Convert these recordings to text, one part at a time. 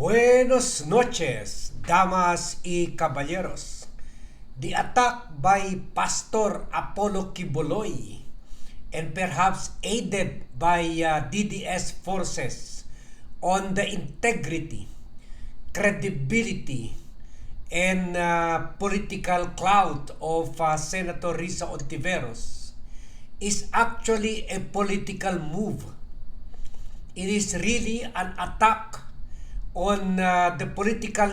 Buenos noches, damas y caballeros. The attack by Pastor Apollo Kibuloy and perhaps aided by uh, DDS forces on the integrity, credibility, and uh, political clout of uh, Senator Risa Ontiveros is actually a political move. It is really an attack on uh, the political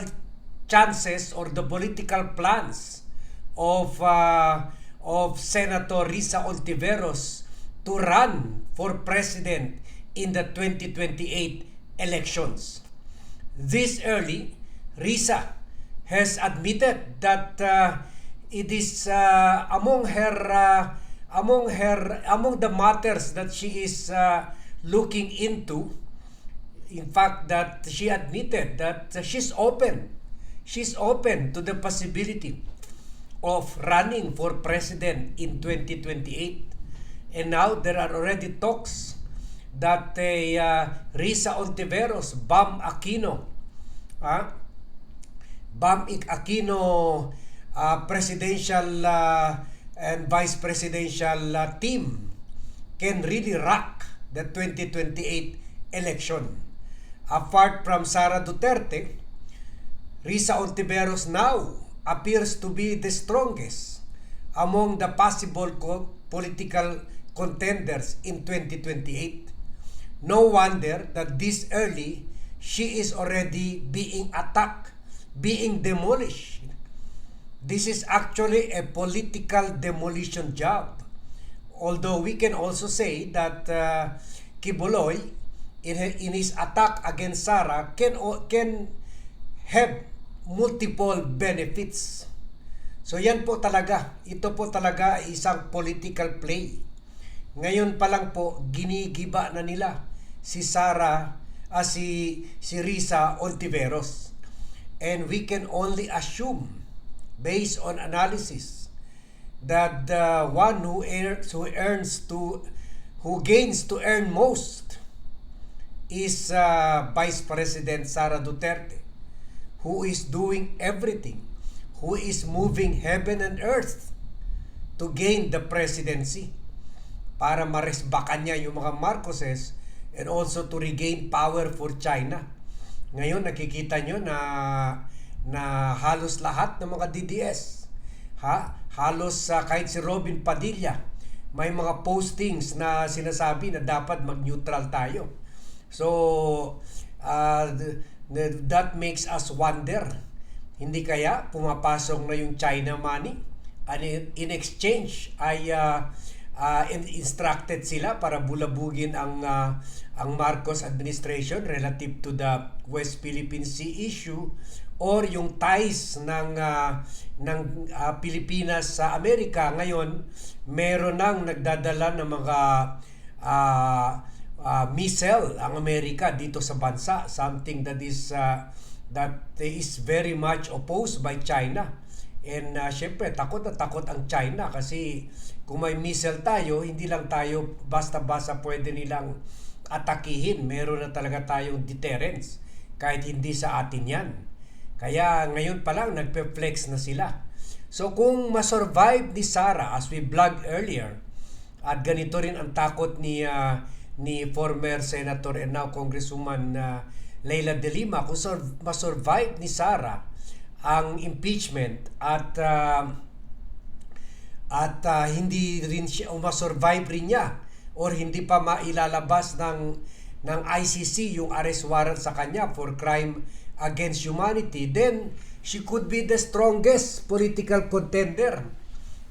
chances or the political plans of uh, of Senator Risa Ontiveros to run for president in the 2028 elections. This early, Risa has admitted that uh, it is uh, among her uh, among her among the matters that she is uh, looking into in fact that she admitted that she's open. She's open to the possibility of running for president in 2028 and now there are already talks that uh, Risa Ontiveros Bam Aquino uh, Bam Aquino uh, presidential uh, and vice presidential uh, team can really rock the 2028 election apart from Sara Duterte, Risa Ontiveros now appears to be the strongest among the possible co- political contenders in 2028. No wonder that this early she is already being attacked, being demolished. This is actually a political demolition job. Although we can also say that uh, Kibuloy in, in his attack against Sarah can can have multiple benefits. So yan po talaga, ito po talaga isang political play. Ngayon pa lang po ginigiba na nila si Sara uh, si si Risa Ontiveros. And we can only assume based on analysis that the one who earns who earns to who gains to earn most is uh, Vice President Sara Duterte, who is doing everything, who is moving heaven and earth to gain the presidency para maresbakan niya yung mga Marcoses and also to regain power for China. Ngayon nakikita nyo na na halos lahat ng mga DDS ha halos uh, kahit si Robin Padilla may mga postings na sinasabi na dapat mag-neutral tayo So, uh, that makes us wonder, hindi kaya pumapasok na yung China money? And in exchange ay uh, uh, instructed sila para bulabugin ang uh, ang Marcos administration relative to the West Philippine Sea issue or yung ties ng uh, ng uh, Pilipinas sa Amerika ngayon meron nang nagdadala ng mga uh, uh, missile ang Amerika dito sa bansa. Something that is uh, that is very much opposed by China. And uh, syempre takot na takot ang China kasi kung may missile tayo hindi lang tayo basta-basta pwede nilang atakihin. Meron na talaga tayong deterrence kahit hindi sa atin yan. Kaya ngayon pa lang nagpe-flex na sila. So kung ma-survive ni Sarah as we vlogged earlier at ganito rin ang takot ni uh, ni former Senator and now Congresswoman uh, Leila De Lima kung sur- ma-survive ni Sara ang impeachment at uh, at uh, hindi rin siya ma-survive rin niya or hindi pa mailalabas ng ng ICC yung arrest warrant sa kanya for crime against humanity then she could be the strongest political contender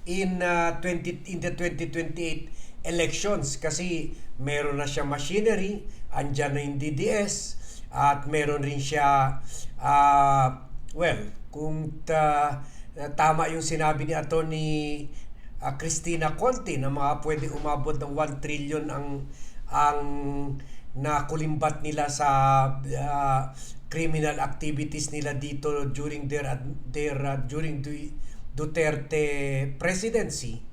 in uh, 20 in the 2028 elections kasi meron na siya machinery, andyan na yung DDS, at meron rin siya, uh, well, kung ta, tama yung sinabi ni Attorney uh, Christina Conte na mga pwede umabot ng 1 trillion ang ang nakulimbat nila sa uh, criminal activities nila dito during their their uh, during Duterte presidency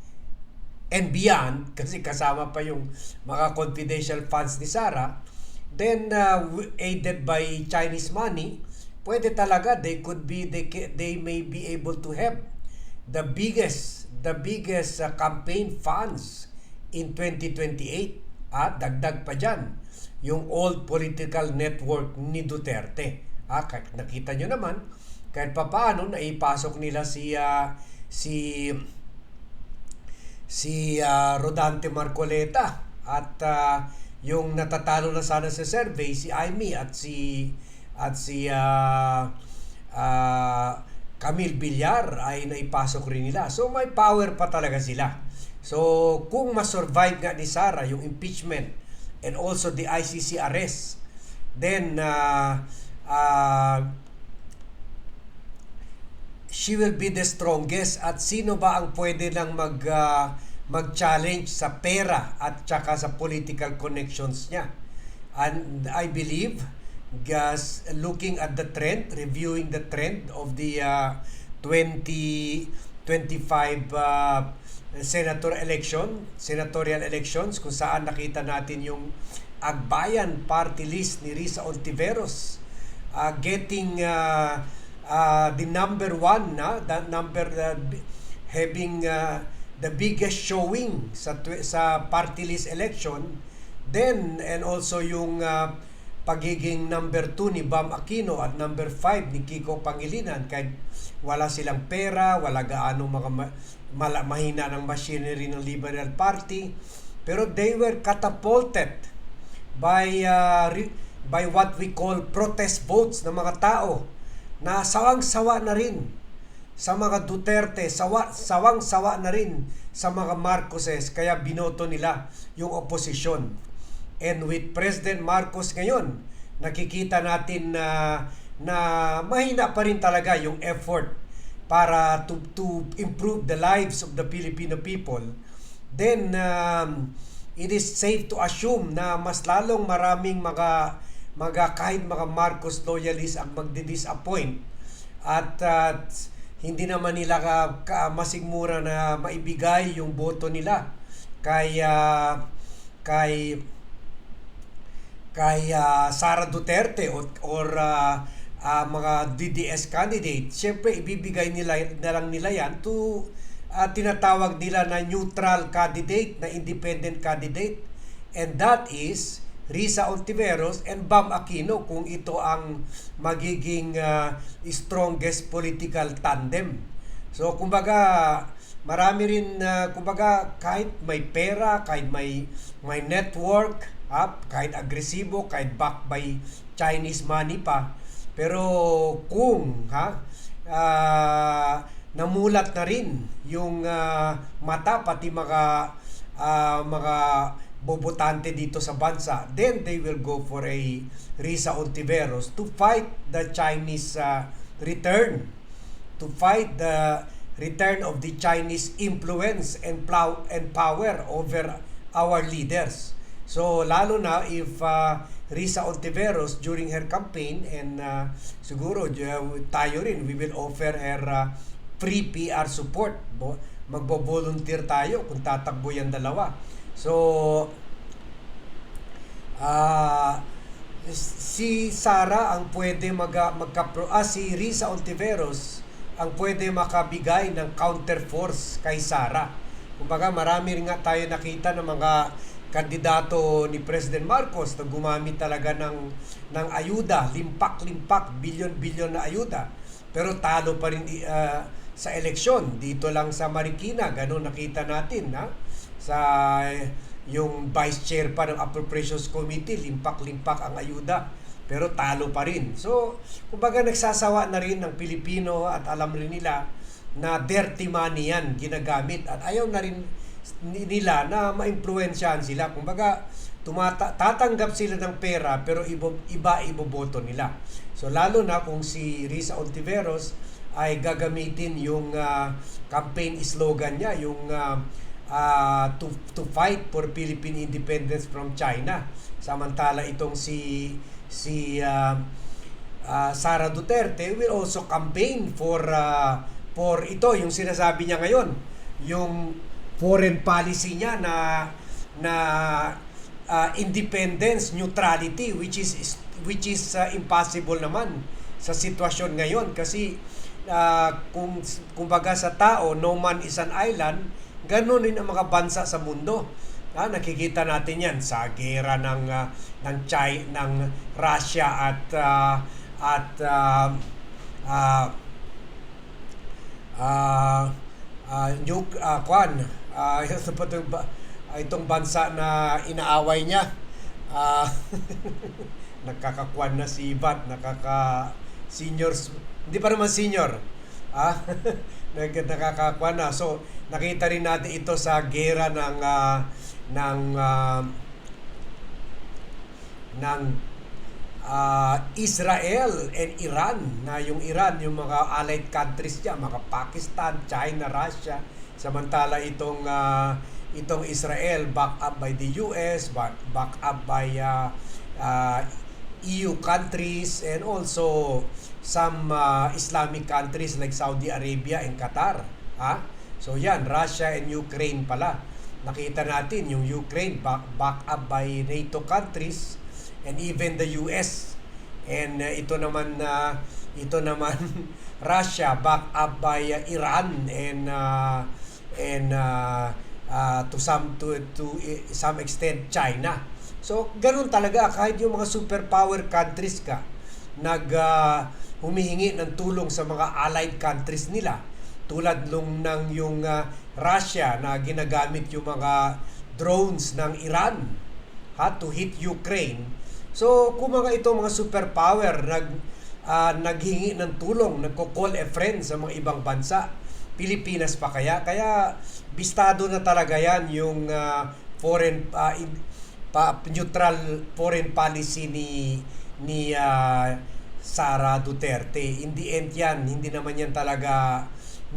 and beyond kasi kasama pa yung mga confidential funds ni Sara then uh, aided by Chinese money, pwede talaga they could be they they may be able to have the biggest the biggest uh, campaign funds in 2028 at dagdag pa dyan yung old political network ni Duterte. Ah, kahit nakita nyo naman, kahit papaano naipasok nila si ah, si si ah, Rodante Marcoleta at ah, yung natatalo na sana sa survey si Amy at si at si ah, ah, Camille Villar ay naipasok rin nila. So may power pa talaga sila. So kung ma-survive nga ni Sara yung impeachment and also the ICC arrest, then uh, uh, she will be the strongest at sino ba ang pwede lang mag ah, mag-challenge sa pera at saka sa political connections niya. And I believe gas looking at the trend reviewing the trend of the uh, 2025 uh, senator election senatorial elections kung saan nakita natin yung Agbayan party list ni Risa Ontiveros uh, getting uh, uh, the number one na the number uh, having uh, the biggest showing sa sa party list election. Then and also yung uh, pagiging number 2 ni Bam Aquino at number 5 ni Kiko Pangilinan. Kahit wala silang pera, wala gaano mga ma- mahina ng machinery ng Liberal Party. Pero they were catapulted by uh, by what we call protest votes ng mga tao na sawang-sawa na rin sa mga Duterte, sawa, sawang-sawa na rin sa mga Marcoses kaya binoto nila yung oposisyon. And with President Marcos ngayon, nakikita natin na na mahina pa rin talaga yung effort para to to improve the lives of the Filipino people. Then um, it is safe to assume na mas lalong maraming mga mga kahit mga Marcos loyalists ang magdi-disappoint at uh, hindi naman nila ka, ka masigmura na maibigay yung boto nila kay uh, kay kay uh, Sara Duterte or, or uh, uh, mga DDS candidate, syempre ibibigay nila na lang nila yan to uh, tinatawag nila na neutral candidate, na independent candidate. And that is Risa Ontiveros and Bam Aquino kung ito ang magiging uh, strongest political tandem. So kumbaga marami rin uh, kumbaga kahit may pera, kahit may may network, up, kahit agresibo, kahit backed by Chinese money pa. Pero kung ha uh, namulat na rin yung uh, mata pati mga uh, mga bobotante dito sa bansa, then they will go for a Risa Ontiveros to fight the Chinese uh, return, to fight the return of the Chinese influence and plow and power over our leaders. So lalo na if uh, Risa Ontiveros during her campaign and uh, siguro tayo rin we will offer her uh, free PR support. Bo- Magbo-volunteer tayo kung tatakbo yung dalawa. So ah si Sara ang pwede mag magka ah, si Risa Ontiveros ang pwede makabigay ng counter force kay Sara. Kumbaga marami rin nga tayo nakita ng mga kandidato ni President Marcos na gumamit talaga ng ng ayuda, limpak-limpak, bilyon-bilyon na ayuda. Pero talo pa rin uh, sa eleksyon dito lang sa Marikina, ganun nakita natin na sa yung vice chair pa ng Appropriations Committee, limpak-limpak ang ayuda pero talo pa rin. So, kumbaga nagsasawa na rin ng Pilipino at alam rin nila na dirty money yan ginagamit at ayaw na rin nila na maimpluwensyahan sila. Kumbaga, tumata tatanggap sila ng pera pero iba, iba iboboto nila. So lalo na kung si Risa Ontiveros ay gagamitin yung uh, campaign slogan niya, yung uh, uh, to, to fight for Philippine independence from China. Samantala itong si si uh, uh, Sara Duterte will also campaign for uh, for ito yung sinasabi niya ngayon, yung foreign policy niya na na uh, independence, neutrality which is which is uh, impossible naman sa sitwasyon ngayon kasi uh, kung kumbaga sa tao no man is an island, ganun din ang mga bansa sa mundo. Ah, nakikita natin 'yan sa gera ng uh, ng China, ng Russia at uh, at uh, uh, ah ah new ah, kwan. Ah ito pa itong, itong bansa na inaaway niya. Ah nakakakwan na si Ibat nakaka seniors hindi pa naman senior ah nag nakakakwan na. So nakita rin natin ito sa gera ng ah, ng ah, ng ah, Israel and Iran. Na yung Iran yung mga allied countries niya mga Pakistan, China, Russia. Samantala itong ah, itong Israel back up by the US back, back up by ah, ah, EU countries and also some ah, Islamic countries like Saudi Arabia and Qatar ha? So yan Russia and Ukraine pala. Nakita natin yung Ukraine back, back up by NATO countries and even the US and uh, ito naman na ito naman Russia back up by uh, Iran and uh, and uh, uh, to some to to uh, some extent China. So ganun talaga. Kahit yung mga superpower countries ka nag uh, humihingi ng tulong sa mga allied countries nila tulad nung ng yung uh, Russia na ginagamit yung mga drones ng Iran ha to hit Ukraine So, kung mga ito mga superpower nag ah, naghingi ng tulong, nagko-call a friend sa mga ibang bansa, Pilipinas pa kaya? Kaya bistado na talaga 'yan yung ah, foreign ah, in- pa, neutral foreign policy ni ni ah, Sara Duterte. In the end 'yan, hindi naman 'yan talaga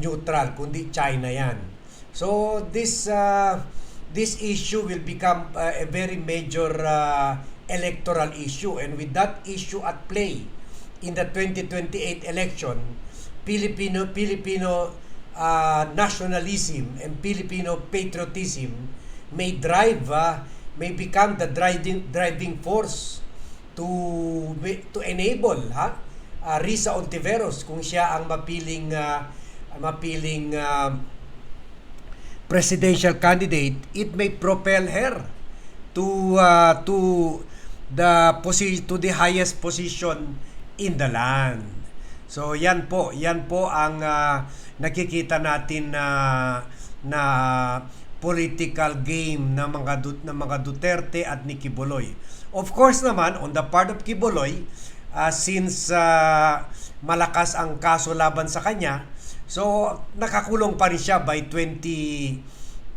neutral kundi China 'yan. So this uh, this issue will become uh, a very major uh, electoral issue and with that issue at play in the 2028 election Filipino Filipino uh, nationalism and Filipino patriotism may drive uh, may become the driving driving force to to enable ha uh, Risa Ontiveros kung siya ang mapiling uh, mapiling uh, presidential candidate, it may propel her to uh, to the posi- to the highest position in the land. So yan po, yan po ang uh, nakikita natin na na political game ng mga ng mga Duterte at ni Kibuloy. Of course naman on the part of Kibuloy, uh, since uh, malakas ang kaso laban sa kanya, so nakakulong pa rin siya by 2028.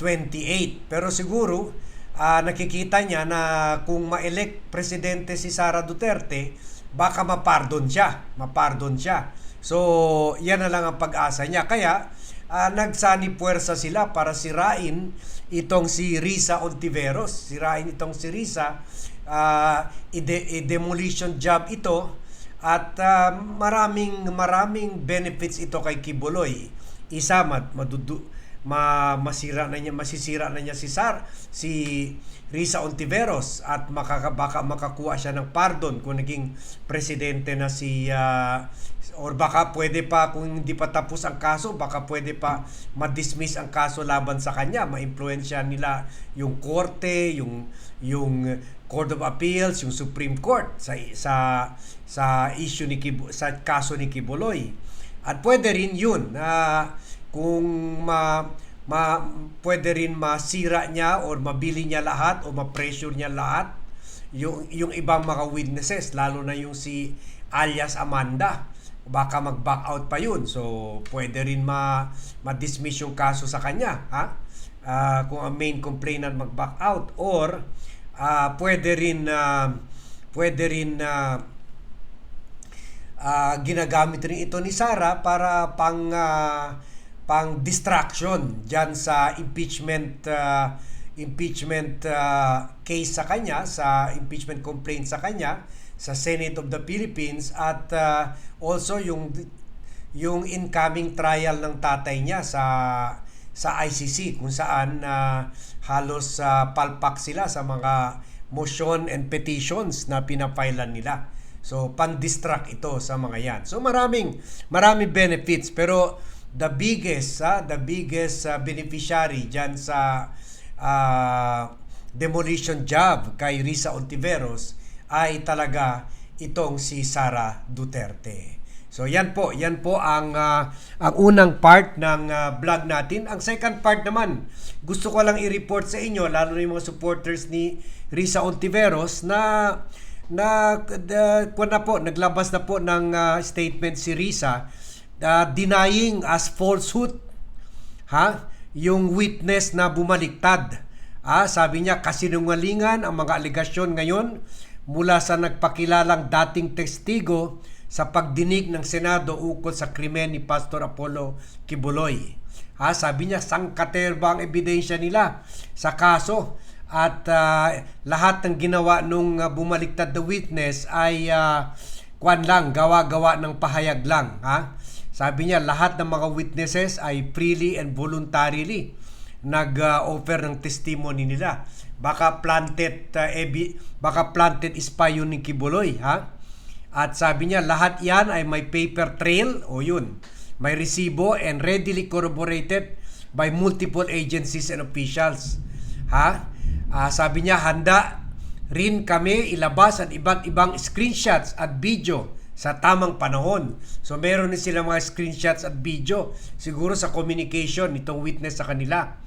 Pero siguro ah, nakikita niya na kung ma-elect presidente si Sara Duterte, baka mapardon siya, mapardon siya. So, yan na lang ang pag-asa niya. Kaya, ah, nagsani puwersa sila para sirain itong si Risa Ontiveros. Sirain itong si Risa. Ah, ide- i-demolition job ito at ah, maraming maraming benefits ito kay Kibuloy. Isa mat madudu ma masira na niya masisira na niya si Sar si Risa Ontiveros at makaka, baka makakuha siya ng pardon kung naging presidente na si ah, or baka pwede pa kung hindi pa tapos ang kaso baka pwede pa ma-dismiss ang kaso laban sa kanya. Ma-impluwensya nila yung korte yung yung Court of Appeals yung Supreme Court sa sa sa issue ni Kibu, sa kaso ni Kibuloy. At pwede rin yun na kung ma, ma pwede rin masira niya or mabili niya lahat o ma-pressure niya lahat yung yung ibang mga witnesses lalo na yung si alias Amanda baka mag-back out pa yun. So pwede rin ma ma-dismiss yung kaso sa kanya ha? Ah, kung ang main complainant mag-back out or ah, pwede rin ah, pwede rin na ah, ginagamit rin ito ni Sara para pang ah, pang distraction diyan sa impeachment ah, impeachment ah, case sa kanya sa impeachment complaint sa kanya sa Senate of the Philippines at ah, also yung yung incoming trial ng tatay niya sa sa ICC kung saan ah, halos ah, palpak sila sa mga motion and petitions na pinapailan nila. So, pan-distract ito sa mga yan. So, maraming, maraming benefits. Pero, the biggest, ah, the biggest ah, beneficiary dyan sa ah, demolition job kay Risa Ontiveros ay talaga itong si Sara Duterte. So yan po, yan po ang ah, ang unang part ng ah, vlog natin. Ang second part naman, gusto ko lang i-report sa inyo lalo na yung mga supporters ni Risa Ontiveros na na uh, na po naglabas na po ng ah, statement si Risa ah, denying as falsehood ha yung witness na bumaliktad ah sabi niya kasinungalingan ang mga aligasyon ngayon mula sa nagpakilalang dating testigo sa pagdinig ng Senado ukol sa krimen ni Pastor Apollo Kibuloy. Ha, sabi niya sangkaterba ang ebidensya nila sa kaso at ah, lahat ng ginawa nung ah, bumaliktad na witness ay ah, kwan lang, gawa-gawa ng pahayag lang. Ha? Sabi niya, lahat ng mga witnesses ay freely and voluntarily nag-offer ng testimony nila. Baka planted uh, ebi, baka planted yun ni Kibuloy, ha? At sabi niya, lahat yan ay may paper trail, o yun, may resibo and readily corroborated by multiple agencies and officials. Ha? Ah, sabi niya, handa rin kami ilabas ang iba't ibang screenshots at video sa tamang panahon. So meron din sila mga screenshots at video siguro sa communication nitong witness sa kanila.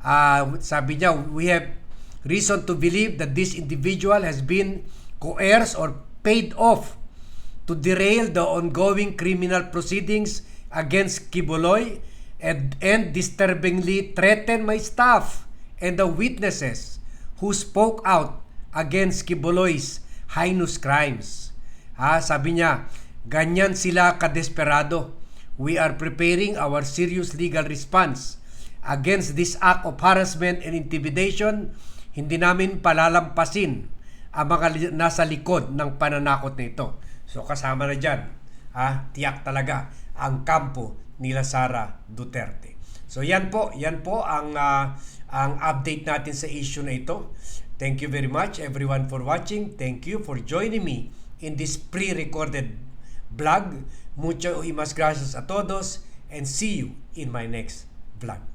Ah, sabi niya, we have reason to believe that this individual has been coerced or paid off to derail the ongoing criminal proceedings against Kibuloy and, and disturbingly threaten my staff and the witnesses who spoke out against Kibuloy's heinous crimes. Ha, sabi niya, ganyan sila kadesperado. We are preparing our serious legal response against this act of harassment and intimidation. Hindi namin palalampasin ang mga nasa likod ng pananakot na ito. So kasama na dyan, ha, tiyak talaga ang kampo nila Sara Duterte. So yan po, yan po ang ah, ang update natin sa issue na ito. Thank you very much everyone for watching. Thank you for joining me in this pre-recorded vlog. Mucho y mas gracias a todos and see you in my next vlog.